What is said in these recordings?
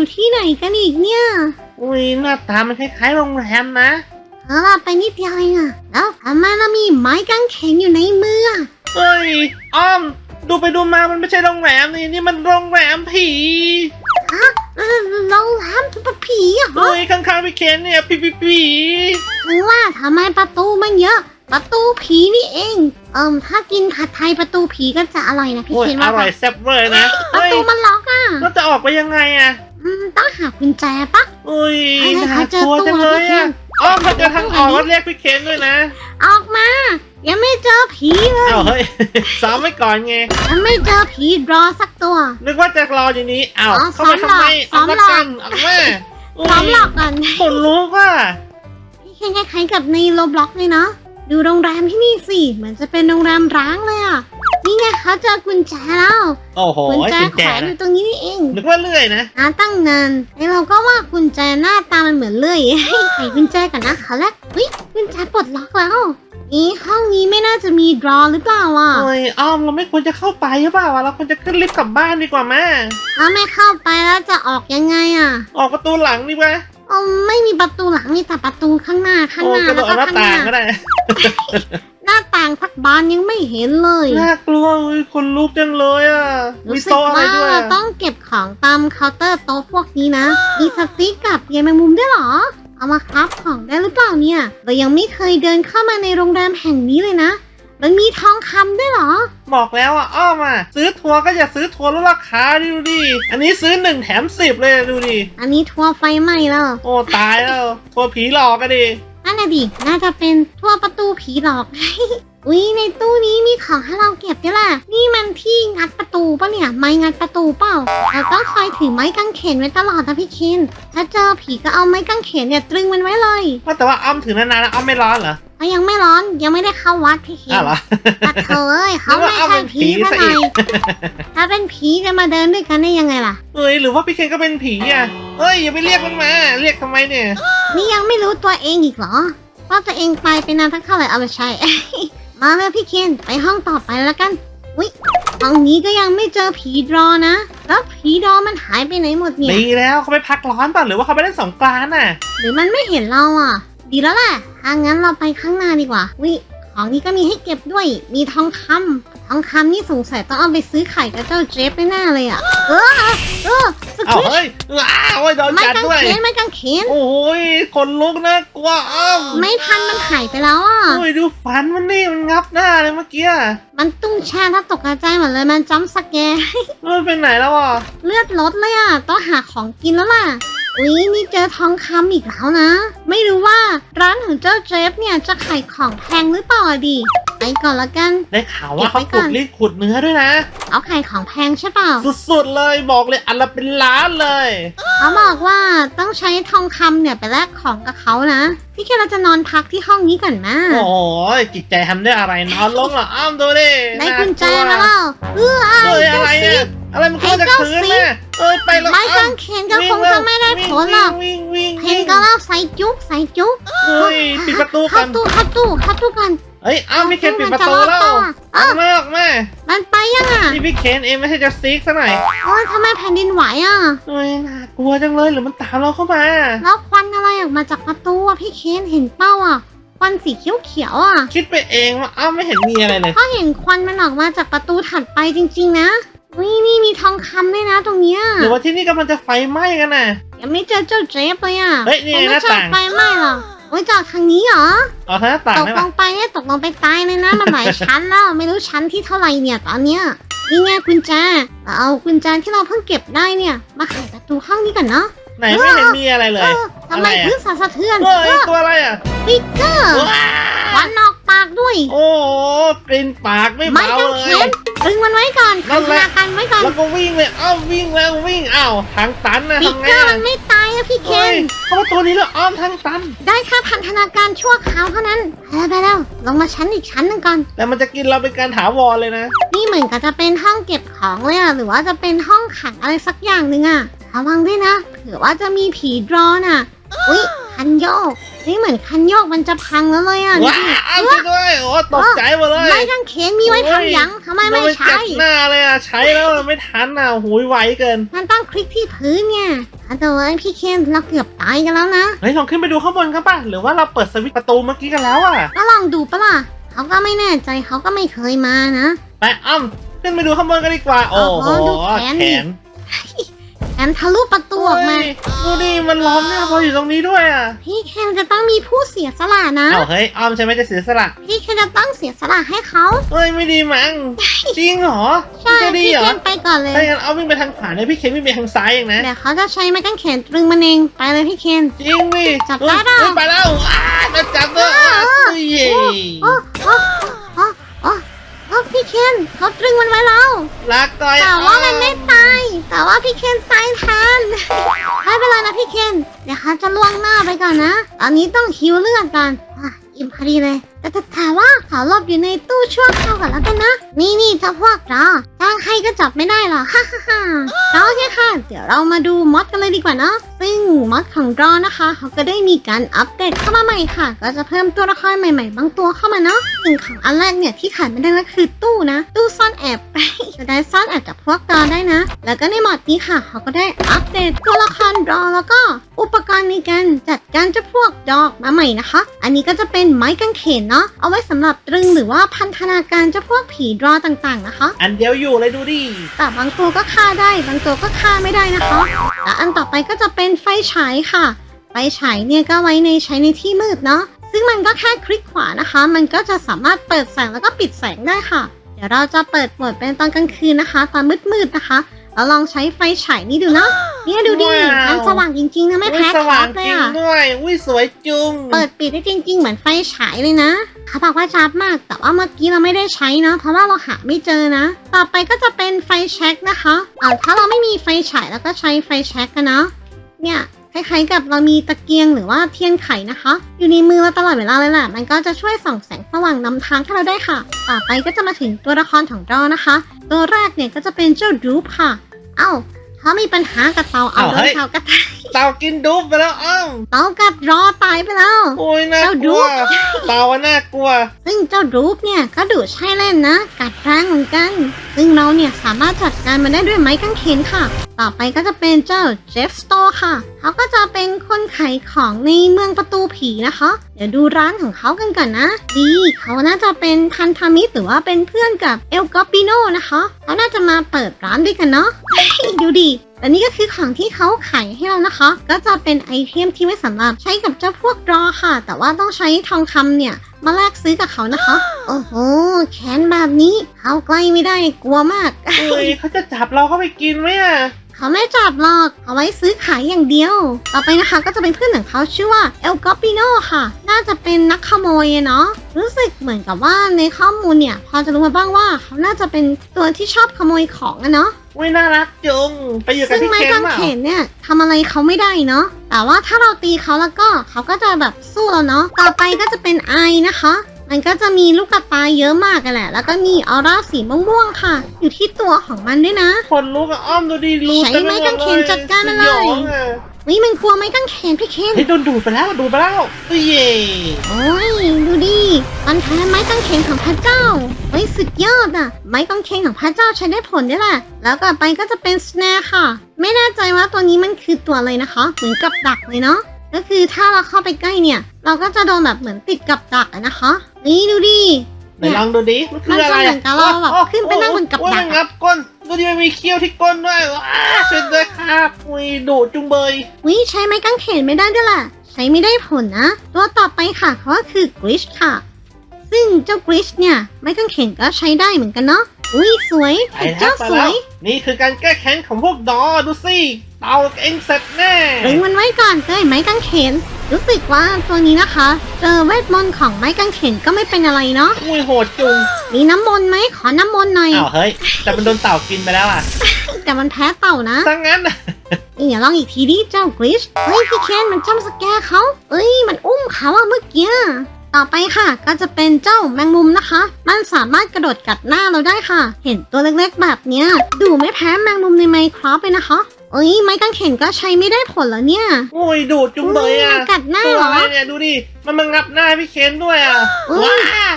อยู่ที่ไหนกันอีกเนี่ยอุ้ยหน้าตามันคล้ายๆโรงแรมนะเออไปนิดเดียวเองอะแล้วทำไมเรามีไม้กางเขนอยู่ในมืออะเฮ้ยอ้อม ดูไปดูมามันไม่ใช่โรงแรมนี่นี่มันโรงแรมผีเออเราทำตัวผีเหรอเฮ้ยข้างๆพี่เคนเนี่ยผีผีผีถึงว่าทำไมประตูมันเยอะ ประตูผีนี่เองเอิมถ้ากินผัดไทยประตูผีก็จะอร่อยนะพี่โอ้ยเคนอว่าร่อยแซ่บเวอร์นะประเฮ้ยตูมันล็อกอะเราจะออกไปยังไงอะอืม ต้องหากุญแจปะ อุ้ยเฮ้ยน่าเขาเจอกลัวจังเลยตัวพี่เคนอะอ้อมถ้าเจอทางออกก็เรียกพี่เคนด้วยนะออกมา ยังไม่เจอผีเลย อ้าวเฮ้ย ซ้อมไว้ก่อนไง ยังไม่เจอผีรอสักตัว นึกว่าจะรออยู่นี้อ้าวอ๋อเข้าไปทำไมซ้อเอามมาหลอกกันเอามาพร้อมหลอกก่อนคนรู้ว่า พี่เคนคล้ายๆกับในโลบล็อกเลยเนาะดูโรงแรมที่นี่สิ เหมือนจะเป็นโรงแรมร้างเลยอะ นี่ไงเขาเจอกุญแจแล้วโอ้โหกุญแจกุญแขแจวนอนะยู่ตรงนี้นี่เองนึกว่าเลื่อยนะหาตั้งนานไอเราก็ว่ากุญแจหน้าตามันเหมือนเลื่อยไขกุญแจกันนะเขาแรกเฮ้ยกุญแจปลดล็อกแล้วนี่ห้องนี้ไม่น่าจะมีดรอหรือเปล่าอะเฮ้ยอ้อมเราไม่ควรจะเข้าไปหรือเปล่าวะเราควรจะขึ้นลิฟต์กลับบ้านดีกว่าแม่ถ้าไม่เข้าไปแล้วจะออกยังไงอะออกประตูหลังดีกว่าอ๋อไม่มีประตูหลังมีแต่ประตูข้างหน้าข้างโอ้หน้ากระโดแล้วดก็เอาหน้าข้างหต่างน้าก็ได้หน้า ต่างสักบานยังไม่เห็นเลยน่ากลัวอุ้ยคนลุกจังเลยอะมีรู้สึกโต๊ะอะไรว่าด้วยเราอะต้องเก็บของตามเคาน์เตอร์โต๊ะพวกนี้นะ มีสติ๊กกับใยแมงมุมด้วยเหรอ เอามาครับของได้หรือเปล่าเนี่ย เรายังไม่เคยเดินเข้ามาในโรงแรมแห่งนี้เลยนะ มันมีทองคำด้วยเหรอ บอกแล้วอะอ้อมอะซื้อทัวร์ก็อย่าซื้อทัวร์ลดราคาดิดูดิอันนี้ซื้อหนึ่งแถมสิบเลยดูดิอันนี้ทัวร์ไฟไหม้แล้วโอ้ตายแล้วทัวร์ผีหลอกก็ดินั่นน่ะดิ น่าจะเป็นทั่วประตูผีหลอก อุ๊ยในตู้นี้มีของให้เราเก็บด้วยแหละนี่มันที่งัดประตูปะเนี่ย ไม้งัดประตูเปล่าเราต้องคอยถือไม้กางเขนไว้ตลอดนะพี่เคนถ้าเจอผีก็เอาไม้กางเขนเนี่ยตรึงมันไว้เลย ว่าแต่ว่าอ้อมถือนานๆแล้วอ้อมไม่ร้อนเหรอเขายังไม่ร้อนยังไม่ได้เข้าวัดพี่เคนอ้าวเหรอ ปัดเธอเอ้ยเขาไม่ใช่ผีซะหน่อยถ้าเป็นผีจะมาเดินด้วยกันได้ยังไงล่ะเอ้ยหรือว่าพี่เคนก็เป็นผีอะเอ้ยอย่าไปเรียกมันมา เรียกทำไมเนี่ย นี่ยังไม่รู้ตัวเองอีกเหรอ ว่าตัวเองตายไปนานทั้งเท่าไหร่เอาไปใช้ มาเลยพี่เคนไปห้องต่อไปแล้วกันอุ๊ยห้องนี้ก็ยังไม่เจอผีดรอนะ แล้วผีดรอมันหายไปไหนหมดเนี่ยดีแล้วเขาไปพักร้อนเปล่ะหรือว่าเขาไปเล่นสงกรานต์น่ะ หรือมันไม่เห็นเราอะ ดีแล้วแหละถ้างั้นเราไปข้างหน้าดีกว่าวิของนี้ก็มีให้เก็บด้วย มีทองคำ ทองคำนี่สงสัยต้องเอาไปซื้อไข่กับเจ้าเจฟแน่ๆเลยอะ เออ เออสเอาควิชเฮ้ยอ้าวโอ้ยโดนไม่จัดกางด้วย เขนไม่กางเขนโอ้ยคนลุกนะกลัวอ้อมไม่ทันมันหายไปแล้วอะ โอ้ยดูฟันมันนี่มันงับหน้าเลยเมื่อกี้มันตุ้งแช่ถ้าตกใจหมดเลยมันจ้ำสแกร์มันไปไหนแล้วอะเลือดลดเลยอะ ต้องหาของกินแล้วล่ะ อุ๊ย นี่เจอทองคำอีกแล้วนะ ไม่รู้ว่าร้านของเจ้าเจฟเนี่ยจะขายของแพงหรือเปล่าอะดิ ไปก่อนละกัน ได้ข่าวว่าเก็เขาบไว้ก่ขุอดนรีดขุดเนื้อด้วยนะเขาขายของแพงใช่เปล่า สุดๆเลยบอกเลยอันละเป็นล้านเลย เขาบอกว่าต้องใช้ทองคำเนี่ยไปแลกของกับเขานะ พี่แค่เราจะนอนพักที่ห้องนี้ก่อนนะโอ้ยจิตใจทำด้วยอะไรนอนลงเหรออ้อมดูดิได้กุญแจน่มาแล้วเออไอ้เฮ้ยเจ้าอะไรสิเนี่ยอะไรมันขึ้นมาจากไอ้เจ้าพื้นสิน่ะเอ้ยไปแล้วไม้อ้อกามงเขนก็คงจะไม่ได้ผลหรอกวิ่งวิ่งเพวิ่งนก็เล่าใส่จุ๊กใส่จุ๊กเฮ้ยปิดประตูกัเข้านตู้เข้าตู้เข้าตู้กัน เฮ้ยอ้าวพี่เคนปิดประตูแล้วเอ้าออกมาออกมามันไปยังอะนี่พี่เคนเองไม่ใช่จะซีกซะหน่อยโอ้ยทำไมแผ่นดินไหวอะเฮ้ยน่ากลัวจังเลยหรือมันตามเราเข้ามาแล้วควันอะไรออกมาจากประตูอะพี่เคนเห็นเป้าอะควันสีเขียวๆอะ คิดไปเองว่าอ้าวไม่เห็นมีอะไรเลยก็เห็นควันมันออกมาจากประตูถัดไปจริง ๆ นะวินี่มีทองคำด้วยนะตรงเนี้ยหรือว่าที่นี่กำลังจะไฟไหม้กันน่ะยังไม่เจอเจ้าเจฟเลยอะเฮ้ยนี่ไงคงหไม่น้าใช่ต่างไฟไหม้หรอก โอ้ยจอดทางนี้เหรอเอาทางหน้าต่างตกได้ลปะงไปเนี่ยตกลงไปตายเลยนะ มันหลายชั้นแล้วไม่รู้ชั้นที่เท่าไหร่เนี่ยตอนเนี้ยนี่ไงกุญแจเราเอากุญแจที่เราเพิ่งเก็บได้เนี่ย มาไขประตูห้องนี้ก่อนเนาะไหนไม่เห็นมีอะไรเลเอย อทำไมอะไรอะ พื้นสั่นสะเทือนเฮ้ยเออตัวอะไรอะฟิกเกอร์ว้าควันออกปากด้วย โอ้โหกลิ่นปากไม่ไม้เบากางเลเขยนดึ งมันไว้ก่อนนั่พันนธแหละนาการไว้ก่อนแล้วก็วิ่งเลยอ้าววิ่งแล้ววิ่งอ้าวทางตันนะฟิกทำไงเกอร์อะมันไม่ตายนะพี่เคนเฮ้ยเพราะว่าตัวนี้แล้วอ้อมทางตัน ได้แค่พันธนาการชั่วคราวเท่านั้นไปแล้วไปแล้วลงมาชั้นอีกชั้นหนึงก่อน แต่มันจะกินเราเป็นการถาวรเลยนะ นี่เหมือนกับจะเป็นห้องเก็บของเลยอะหรือว่าจะเป็นห้องขังอะไรสักอย่างหนึ่งอะระวังด้วยนะเผื่อว่าจะมีผีดรอนอะอุ๊ย คันโยกเฮ้ยเหมือนคันโยกมันจะพังแล้วเลยอะดูว้าดิอ้าวช่วยด้วยโอ้ตกใจหมดเลยไม้กางเขนมีไว้ทำหยังทำไมไม่นใช้จับหน้าเลยอะใช้แล้วมันไม่ทันอะหูยไวเกิน มันต้องคลิกที่พื้นเนี่ยอะแต่ว่าพี่เคนเราเกือบตายกันแล้วนะเฮ้ยลองขึ้นไปดูข้างบนกันป่ะหรือว่าเราเปิดสวิตช์ประตูเมื่อกี้กันแล้วอะก็ลองดูปะล่ะเขาก็ไม่แน่ใจเขาก็ไม่เคยมานะไปอ้ำขึ้นไปดูข้างบนกันดีกว่า โอ้โหโอ้โหดูแขน ดินแอนทะลุประตูออกมา เฮ้ยดูดิมันล้อมหน้าพออยู่ตรงนี้ด้วยอะพี่เคนจะต้องมีผู้เสียสละนะ เอ้าเฮ้ยอ้อมใช่ไหมจะเสียสละพี่เคนจะต้องเสียสละให้เขาเฮ้ยไม่ดีมั้งจริงเหรอใช่จะดีพี่เหรเคอนไปก่อนเลย ถ้าอย่างนั้นเอาวิ่งไปทางขวาเนี่ยพี่เคนวิ่งไปทางซ้ายเองนะเดี๋ยวเขาจะใช้ไม้กางเขนตรึงมันเอง ไปเลยพี่เคน จริงดิจับได้เปล่าฮ้ยไปแล้วอ้าจะจับด้วยอ้าวเฮ้ย โอ้โอ้โอ้โอ้โอ้พี่เคนเขาตรึงมันไว้แล้ว รักต่อยแต่ว่ามันไม่ตาย แต่ว่าพี่เคนตายแทน ไม่เป็นไรนะพี่เคน เดี๋ยวเขาจะล่วงหน้าไปก่อนนะ ตอนนี้ต้องคิวเลือดก่อนอะอิ่มพอดีเลย แต่แต่ถามว่าขอหลบอยู่ในตู้ชั่วคราวก่อนแล้วกันนะ นี่นี่ถ้าพวกเราจ้างให้ก็จับไม่ได้หรอกฮ่าฮ่าฮ่าเอาโอเคค่ะ เดี๋ยวเรามาดูมอดกันเลยดีกว่าเนาะซึ่งมอดของเรานะคะเขาก็ได้มีการอัปเดตเข้ามาใหม่ค่ะ ก็จะเพิ่มตัวละครใหม่ๆ บางตัวเข้ามาเนาะสิ่งของอันแรกเนี่ยที่ขาดไม่ได้ก็คือตู้นะ ตู้ซ่อนแอบจะได้ซ่อนแอบจากพวกดอได้นะ แล้วก็ในมอดนี้ค่ะเขาก็ได้อัปเดตตัวละครดอแล้วก็อุปกรณ์ในการจัดการเจ้าพวกดอกมาใหม่นะคะ อันนี้ก็จะเป็นไม้กางเขนเนาะเอาไว้สำหรับตรึงหรือว่าพันธนาการเจ้าพวกผีดรอต่างๆนะคะ อันเดียวอยู่เลยดูดิแต่บางตัวก็ฆ่าได้บางตัวก็ฆ่าไม่ได้นะคะและอันต่อไปก็จะเป็นไฟฉายค่ะ ไฟฉายเนี่ยก็ไว้ในใช้ในที่มืดเนาะซึ่งมันก็แค่คลิกขวานะคะ มันก็จะสามารถเปิดแสงแล้วก็ปิดแสงได้ค่ะ เดี๋ยวเราจะเปิดโหมดเป็นตอนกลางคืนนะคะ ตอนมืดๆนะคะ เราลองใช้ไฟฉายนี่ดูเนาะเนี่ยดูดิว้าว มันสว่างจริงๆนะไม่อุ้ยแพ้สท็ว่าองปจเลยริงอะด้วยอุ้ยสวยจุงเปิดปิดได้จริง ๆ เหมือนไฟฉายเลยนะเขาบอกว่าจับมาก แต่ว่าเมื่อกี้เราไม่ได้ใช้เนาะเพราะว่าเราหาไม่เจอนะ ต่อไปก็จะเป็นไฟแช็กนะคะเอ่าถ้าเราไม่มีไฟฉายแล้วก็ใช้ไฟแช็กกันเนาะเนี่ย คล้ายๆกับเรามีตะเกียงหรือว่าเทียนไขนะคะ อยู่ในมือเราตลอดเวลาเลยแหละมันก็จะช่วยส่องแสงสว่างนำทางให้เราได้ค่ะ ต่อไปก็จะมาถึงตัวละครของเรานะคะ ตัวแรกเนี่ยก็จะเป็นเจ้าดูปค่ะ เอ้าเขามีปัญหากับเตาเอาโดนเตากระทะเต่ากินดุบไปแล้วอ้าวเตากัดรอตายไปแล้ว โอ้ยน่าเจ้ากดุลัว๊กเต่าอะน่ากลัว ซึ่งเจ้ารูปเนี่ยก็ดุใช่เล่นนะ กัดแรงเหมือนกัน ซึ่งเราเนี่ยสามารถจัดการมันได้ด้วยไม้กางเขนค่ะ ต่อไปก็จะเป็นเจ้าเจฟสโตค่ะ เขาก็จะเป็นคนขายของในเมืองประตูผีนะคะ เดี๋ยวดูร้านของเขากันก่อนนะ ดีเขาน่าจะเป็นพันธมิตรหรือว่าเป็นเพื่อนกับเอลกอปิโนนะคะ เขาน่าจะมาเปิดร้านด้วยกันเนาะดูดิ และนี่ก็คือของที่เขาขายให้เรานะคะ ก็จะเป็นไอเทมที่ไว้สำหรับใช้กับเจ้าพวกรอค่ะ แต่ว่าต้องใช้ทองคำเนี่ย มาแลกซื้อกับเขานะคะ โอ้โห แขนแบบนี้ เขาใกล้ไม่ได้กลัวมากเอ้ยเขาจะจับเราเข้าไปกินไหมอะ เขาไม่จับหรอกเอาไว้ซื้อขายอย่างเดียว ต่อไปนะคะก็จะเป็นเพื่อนของเขาชื่อว่าเอลกอปิโนค่ะ น่าจะเป็นนักขโมยอะเนาะรู้สึกเหมือนกับว่าในข้อมูลเนี่ย พอจะรู้มาบ้างว่าเขาน่าจะเป็นตัวที่ชอบขโมยของอะเนาะอุ้ยน่ารักจุงไปอยู่กับซึ่งพี่ไม้เคนกางเปล่าเขนเนี่ยทำอะไรเขาไม่ได้เนาะแต่ว่าถ้าเราตีเขาแล้วก็เขาก็จะแบบสู้เราเนาะต่อไปก็จะเป็นไอนะคะ มันก็จะมีลูกกระตายเยอะมากกันแหละ แล้วก็มีออร่าสีม่วงๆค่ะ อยู่ที่ตัวของมันด้วยนะ คนลุกอะอ้อมดูดิรูใช้ต็ปปหดไม้กางเขนจัดการมันเลยสองอะวิมันกลัวไม้กางเขนพี่เคนเฮ้ยโดนดูดไปแล้วดูดไปแล้วอุ้ยเย่โอ้ยดูดิมันแทนไม้กางเขนของพระเจ้าเฮ้ยสุดยอดอะไม้กางเขนของพระเจ้าใช้ได้ผลด้วยแหละ แล้วต่อไปก็จะเป็นสแนร์ค่ะ ไม่แน่ใจว่าตัวนี้มันคือตัวอะไรนะคะ เหมือนกับดักเลยเนาะ ก็คือถ้าเราเข้าไปใกล้เนี่ย เราก็จะโดนแบบเหมือนติดกับดักอะนะคะ นี่ดูดิไหนลองดูดิมันคืออะไรมันจะเหมือนกับเราแบบโอ้ขึ้นไปนั่งบนกับโอ้ยดักมันงับก้นดูดิมันมีเขี้ยวที่ก้นด้วยว้าช่วยด้วยครับอุ้ยดูดจุงเบยวิใช้ไม้กางเขนไม่ได้ด้วยล่ะ ใช้ไม่ได้ผลนะ ตัวต่อไปค่ะเขาก็คือกริชค่ะ ซึ่งเจ้ากริชเนี่ยไม้กางเขนก็ใช้ได้เหมือนกันเนาะ อุ้ยสวยไปพระแล้เจ้าวไปสแล้ววย นี่คือการแก้แค้นของพวกดอดูสิเตาเองเสร็จแน่ดึงมันไว้ก่อนเต้ยไม้กางเขน รู้สึกว่าตัวนี้นะคะเจอเวทมนต์ของไม้กางเขนก็ไม่เป็นอะไรเนาะอุ้ยโหดจุงมีน้ำมนต์ไหมขอน้ำมนต์หน่อยอ้าวเฮ้ยแต่มันโดนเต่ากินไปแล้วอะแต่มันแพ้เต่านะซะงั้นน่ะนี่เดี๋ยวลองอีกทีดิเจ้ากริชเฮ้ยพี่เคนมันจ้ำสแกร์เขาเอ้ยมันอุ้มเขาอะเมื่อกี้ ต่อไปค่ะ ก็จะเป็นเจ้าแมงมุมนะคะ มันสามารถกระโดดกัดหน้าเราได้ค่ะ เห็นตัวเล็กๆแบบเนี้ย ดูไม่แพ้แมงมุมในไมค์คราฟเลยนะคะเอ้ยไม้กางเขนก็ใช้ไม่ได้ผลแล้วเนี่ย โอ้ยดูดจุงเบยอุ๊อะมันกัดหน้าตัวเหรออะไรเนี่ยดูดิมันมางับหน้าพี่เคนด้วยอะอุ๊ยว้า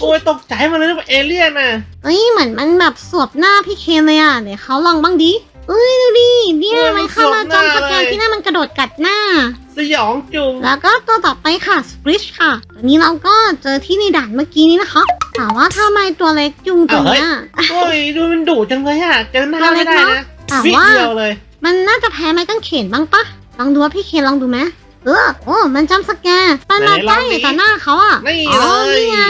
โอ้ยตกใจมาเลยนึกว่าเอเลี่ยนอะเอ้ยเหมือนมันแบบสวบหน้าพี่เคนเลยอะเดี๋ยวเขาลองบ้างดิ เอ้ยดูดิเนี่ยเออมัมันนเข้ามาสวบหจอน้ามสแกนเลย ที่หน้ามันกระโดดกัดหน้า สยองจุงแล้วก็ตัวต่อไปค่ะสปริชค่ะ ตัวนี้เราก็เจอที่ในด่านเมื่อกี้นี้นะคะถามว่าทำไมตัวเล็กจุงตัวเนี้ย โอ้ยดูมันดุจังเลยอะเจอหน้าไม่ได้นะแต่วิว่าเดียวเลย มันน่าจะแพ้ไม้กางเขนบ้างปะลองดูว่าพี่เคนลองดูไหม เออโอ้มันจำสแกร์มันมาไหนลใกอล้งดิต่อหน้าเขาอะนี่อ๋อเลยนี่ไง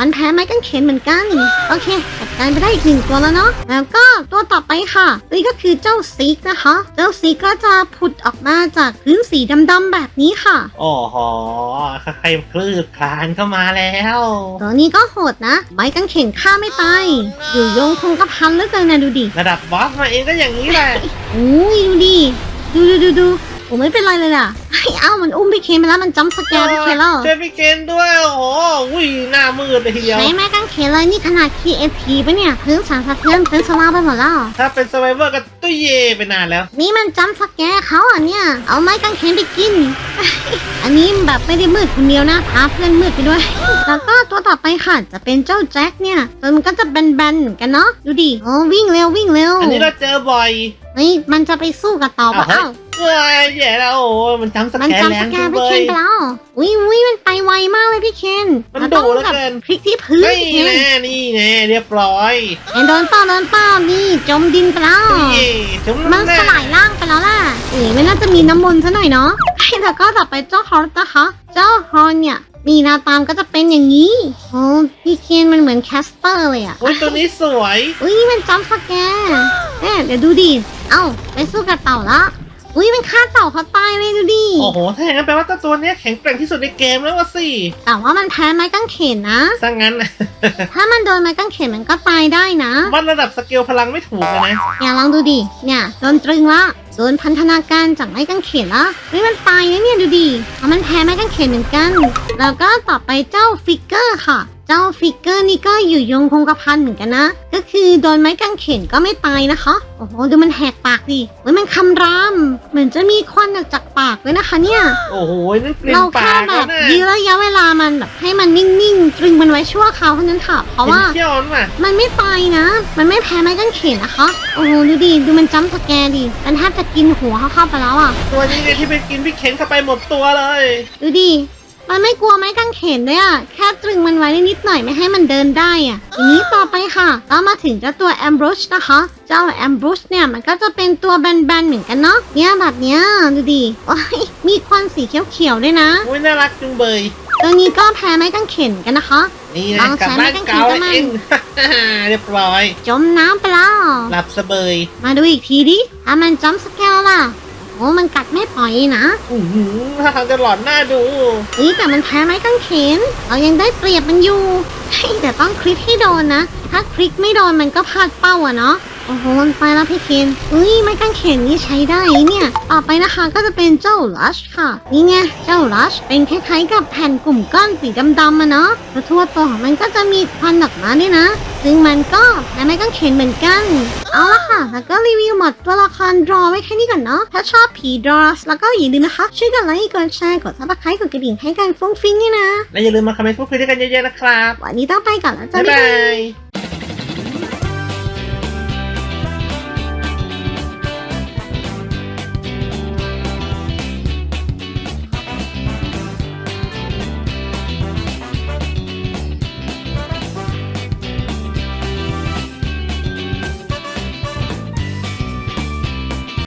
มันแพ้ไม้กางเขนเหมือนกัน โอเคจัดการไปได้อีกหนึ่งตัวแล้วเนาะแล้วก็ตัวต่อไปค่ะนี่ก็คือเจ้าซีกนะคะ เจ้าซีกก็จะผุดออกมาจากพื้นสีดำๆแบบนี้ค่ะโอ้โหใครคลืบคลานเข้ามาแล้ว ตัวนี้ก็โหดนะไม้กางเขนฆ่าไม่ตายอยู่ยงคงกระพันเหลือเกินนะดูดิระดับ บอสมาเองก็อย่างนี้แหละอุ้ยดูดิดูดูดูดู ผมไม่เป็นไรเลยล่ะไอ้เอ้ามันอุ้มพี่เคนไปแล้วมันจำสแกร์พี่เคนแล้วช่วยพี่เคนด้วยโอ้โหวิ่งหน้ามืดเลยทีเดียวใช้ไม้กางเขนเลยนี่ขนาด KFT ปะเนี่ยพื้นสารสะเทือนเป็นสลาไปหมดแล้วถ้าเป็นสไ i เวอร์ก็ตุ้ยเย่ไปนานแล้ว นี่มันจำสแกร์เขาอะเนี่ย เอาไม้กางเขนไปกิน อันนี้แบบไม่ได้มืดคนเดียวนะพาเพื่อนมืดไปด้วย แล้วก็ตัวต่อไปค่ะจะเป็นเจ้าแจ็คเนี่ยตัวมันก็จะแบนๆเหมือนกันเนาะดูดิโอ้วิ่งเร็ววิ่งเร็วอันนี้เราเจอบ่อย นี่มันจะไปสู้กับเต่าปะอ้าวเอ้าเฮ้ยแย่แล้วโอ้โหมันจำสมันแกนแรจำสงแกจัร์งพี่เลเคนยไปแล้วอุ้ยอุ้ยมันไปไวมากเลยพี่เคนมันเราต้องดุเหลือแบบเกินพลิกที่พื้นนี่พี่เคนแน่นี่แน่เรียบร้อยเห็นโดนเป้าโดนเป้านี่จมดินไปแล้วตุ้ยเย่จุ๊บมันแน่สลายร่างไปแล้วล่ะเอ๋ไม่น่าจะมีน้ำมนต์ซะหน่อยเนาะแล้วก็ต่อไปเจ้าฮอร์นะคะเจ้าฮอร์เนี่ยมีหน้าตามก็จะเป็นอย่างนี้ โอ้พี่เคนมันเหมือนแคสเปอร์เลยอะอุ้ยตัวนี้สวย อุ้ยนี่มันจอมสแกร์ เอ๊ะเดี๋ยวดูดิ เอ้าไปสู้กับเต่าละอุ้ยมันฆ่าเต่าเขาตายเลยดูดิ โอ้โห ถ้าอย่างนั้นแปลว่าเจ้าตัวเนี้ยแข็งแกร่งที่สุดในเกมแล้ววะสิแต่ว่ามันแพ้ไม้กางเขนนะ ถ้างั้น ถ้ามันโดนไม้กางเขนมันก็ตายได้นะ วัดระดับสเกลพลังไม่ถูกเลยนะ เนี่ยลองดูดิ เนี่ยโดนตรึงละโดนพันธนาการจากไม้กางเขนละเฮ้ยมันตายนะเนี่ยดูดิเพราะมันแพ้ไม้กางเขนเหมือนกัน แล้วก็ต่อไปเจ้าฟิกเกอร์ค่ะเจ้าฟิกเกอร์นี่ก็อยู่ยงคงกระพันเหมือนกันนะ ก็คือโดนไม้กางเขนก็ไม่ตายนะคะ โอ้โหดูมันแหกปากดิเฮ้ยมันคำราม เหมือนจะมีควันออกจากปากเลยนะคะเนี่ย โอ้โหนั่นเปลี่ยนเราปาแค่กแบแล้วบนะยื้อระยะเวลามันแบบให้มันนิ่งๆ ตรึงมันไว้ชั่วคราวเท่านั้นค่ะ เพราะเห็นว่า เที่ยวนั่นน่ะมันไม่ตายนะ มันไม่แพ้ไม้กางเขนนะคะ โอ้โหดูดิ ดูมันจ้ำสแกร์ดิ มันแทบจะกินหัวเขาเข้าไปแล้วอะ ตัวนี้เนี่ยที่ไปกินพี่เข็นเข้าไปหมดตัวเลย ดูดิ มันไม่กลัวไม้กางเขนด้วยอะ แค่ตรึงมันไว้นิดหน่อยไม่ให้มันเดินได้อะทีนี้ต่อไปค่ะก็มาถึงเจ้าตัวแอมบรูชนะคะ เจ้าแอมบรูชเนี่ยมันก็จะเป็นตัวแบนๆเหมือนกันเนาะ เนี่ยแบบเนี้ยดูดิโอ้ยมีควันสีเขียวๆด้วยนะ อุ้ยน่ารักจุงเบย ตัวนี้ก็แพ้ไม้กางเขนกันนะคะ นี่ลนะองกลับใช้บ้านไม้กางเขนเก่าก็แล้วมันเองเรียบร้อย จมน้ำไปแล้ว หลับสเบย มาดูอีกทีดิถ้ามันจำสแกลล่ะโอ้มันกัดไม่ปล่อยนะอือหือถ้าทางจะหลอนหน้าดูนี่แต่มันแพ้ไม้กางเขนเรายังได้เปรียบมันอยู่แต่ต้องคลิกให้โดนนะ ถ้าคลิกไม่โดนมันก็พลาดเป้าอะเนาะ โอ้โหมันไปแล้วพี่เคนอุ้ยไม้กางเขนนี่ใช้ได้เนี่ย ต่อไปนะคะก็จะเป็นเจ้าลัชค่ะ นี่ไงเจ้าลัชเป็นคล้ายๆกับแผ่นกลุ่มก้อนสีดำๆอะเนาะแล้วทั่วตัวของมันก็จะมีควันออกมาด้วยนะ ซึ่งมันก็แพ้ไม้กางเขนเหมือนกัน เอาละค่ะ แล้วก็รีวิวหมดตัวละครดรอไว้แค่นี้ก่อนเนาะ ถ้าชอบผีดรอสแล้วก็อย่าลืมนะคะ ช่วยกันไลค์กดแชร์กดซับสไครต์กดกระดิ่งให้กันฟุ้งฟิ้งนี่นะ และอย่าลืมมาคอมเมนต์พูดคุยด้วยกันเยอะๆนะครับ วันนี้ต้องไปก่อนแล้วจ้าบ๊ายบ๊ายบาบายย